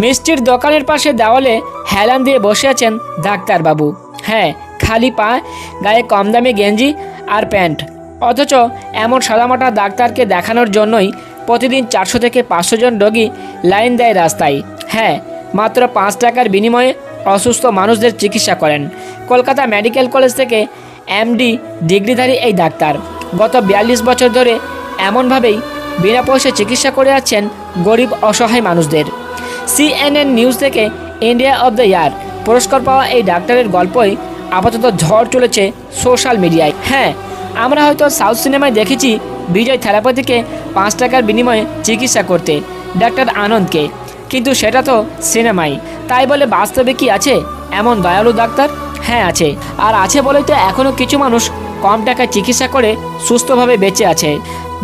মিষ্টির দোকানের পাশে দেওয়ালে হেলান দিয়ে বসে আছেন ডাক্তারবাবু। হ্যাঁ খালি পা, গায়ে কম দামি গেঞ্জি আর প্যান্ট। অথচ এমন সাদামাটা ডাক্তারকে দেখানোর জন্যই প্রতিদিন চারশো থেকে পাঁচশো জন রোগী লাইন দেয় রাস্তায়। হ্যাঁ মাত্র পাঁচ টাকার বিনিময়ে অসুস্থ মানুষদের চিকিৎসা করেন। কলকাতা মেডিকেল কলেজ থেকে এমডি ডিগ্রিধারী এই ডাক্তার। গত বিয়াল্লিশ বছর ধরে এমনভাবেই বিনা পয়সায় চিকিৎসা করে যাচ্ছেন গরিব, অসহায় মানুষদের। সিএনএন নিউজ থেকে ইন্ডিয়া অব দ্য ইয়ার পুরস্কার পাওয়া এই ডাক্তারের গল্পই আপাতত ঝড় চলেছে সোশ্যাল মিডিয়ায়। হ্যাঁ আমরা হয়তো সাউথ সিনেমায় দেখেছি বিজয় থেরাপতিকে পাঁচ টাকার বিনিময়ে চিকিৎসা করতে, ডাক্তার আনন্দকে। কিন্তু সেটা তো সিনেমাই। তাই বলে বাস্তবে কি আছে এমন দয়ালু ডাক্তার? হ্যাঁ আছে। আর আছে বলেই তো এখনও কিছু মানুষ কম টাকায় চিকিৎসা করে সুস্থভাবে বেঁচে আছে।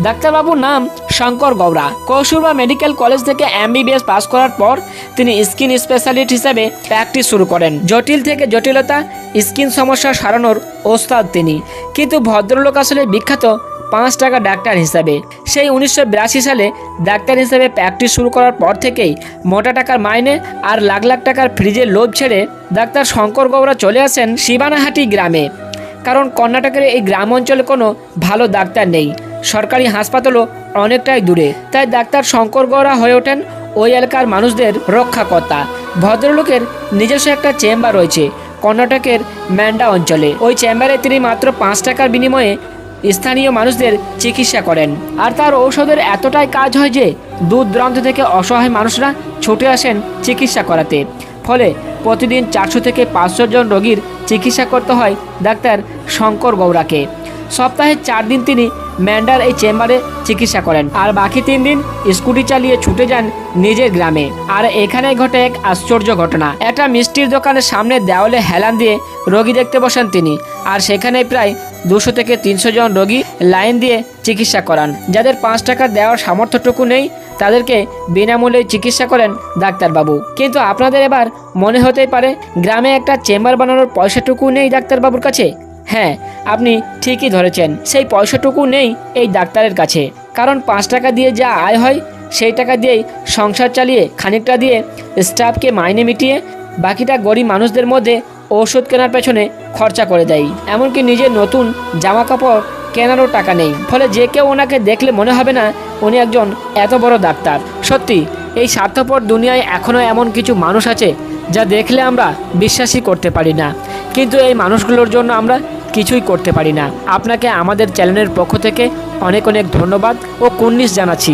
ডাক্তারবাবুর নাম শঙ্কর গৌড়া। কৌশুরবা মেডিকেল কলেজ থেকে এমবিবিএস পাস করার পর তিনি স্কিন স্পেশালিস্ট হিসেবে প্র্যাকটিস শুরু করেন। জটিল থেকে জটিলতা স্কিন সমস্যা সারানোর ওস্তাদ তিনি। কিন্তু ভদ্রলোক আসলে বিখ্যাত পাঁচ টাকা ডাক্তার হিসাবে। সেই উনিশশো বিরাশি সালে ডাক্তার হিসেবে প্র্যাকটিস শুরু করার পর থেকেই মোটা টাকার মাইনে আর লাখ লাখ টাকার ফ্রিজের লোভ ছেড়ে ডাক্তার শঙ্কর গৌড়া চলে আসেন শিবানাহাটি গ্রামে। কারণ কর্ণাটকের এই গ্রাম অঞ্চলে কোনো ভালো ডাক্তার নেই। সরকারি হাসপাতালও অনেকটাই দূরে। তাই ডাক্তার শঙ্কর গড়া হয়ে ওঠেন ওই এলাকার মানুষদের রক্ষাকর্তা। ভদ্রলোকের নিজস্ব একটা চেম্বার রয়েছে কর্ণাটকের ম্যান্ডা অঞ্চলে। ওই চেম্বারে তিনি মাত্র পাঁচ টাকার বিনিময়ে স্থানীয় মানুষদের চিকিৎসা করেন। আর তার ঔষধের এতটাই কাজ হয় যে দূর দূরান্ত থেকে অসহায় মানুষরা ছুটে আসেন চিকিৎসা করাতে। ফলে প্রতিদিন চারশো থেকে পাঁচশো জন রোগীর চিকিৎসা করতে হয় ডাক্তার শঙ্কর গৌড়াকে সপ্তাহে চার দিন তিনি ম্যান্ডার এই চেম্বারে চিকিৎসা করেন। আর বাকি তিন দিন স্কুটি চালিয়ে ছুটে যান নিজের গ্রামে। আর এখানে ঘটে এক আশ্চর্য ঘটনা। একটা মিষ্টির দোকানের সামনে দেওয়ালে হেলান দিয়ে রোগী দেখতে বসেন তিনি। আর সেখানে প্রায় দুশো থেকে তিনশো জন রোগী লাইন দিয়ে চিকিৎসা করান। যাদের পাঁচ টাকা দেওয়ার সামর্থ্যটুকু নেই, তাদেরকে বিনামূল্যে চিকিৎসা করেন ডাক্তারবাবু। কিন্তু আপনাদের এবার মনে হতেই পারে, গ্রামে একটা চেম্বার বানানোর পয়সাটুকু নেই ডাক্তারবাবুর কাছে? হ্যাঁ আপনি ঠিকই ধরেছেন। সেই পয়সাটুকু নেই এই ডাক্তারের কাছে। কারণ পাঁচ টাকা দিয়ে যা আয় হয়, সেই টাকা দিয়েই সংসার চালিয়ে খানিকটা দিয়ে স্টাফকে মাইনে মিটিয়ে বাকিটা গরিব মানুষদের মধ্যে ওষুধ কেনার পেছনে খরচা করে দেয়। এমনকি নিজের নতুন জামা কাপড় কেনারও টাকা নেই। ফলে যে কেউ ওনাকে দেখলে মনে হবে না, উনি একজন এত বড় ডাক্তার। সত্যি, এই স্বার্থপর দুনিয়ায় এখনও এমন কিছু মানুষ আছে, যা দেখলে আমরা বিশ্বাসই করতে পারি না। কিন্তু এই মানুষগুলোর জন্য আমরা কিছুই করতে পারি না। আপনাকে আমাদের চ্যানেলের পক্ষ থেকে অনেক অনেক ধন্যবাদ ও কুন্নিস জানাচ্ছি।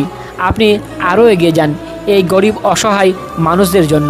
আপনি আরও এগিয়ে যান এই গরিব অসহায় মানুষদের জন্য।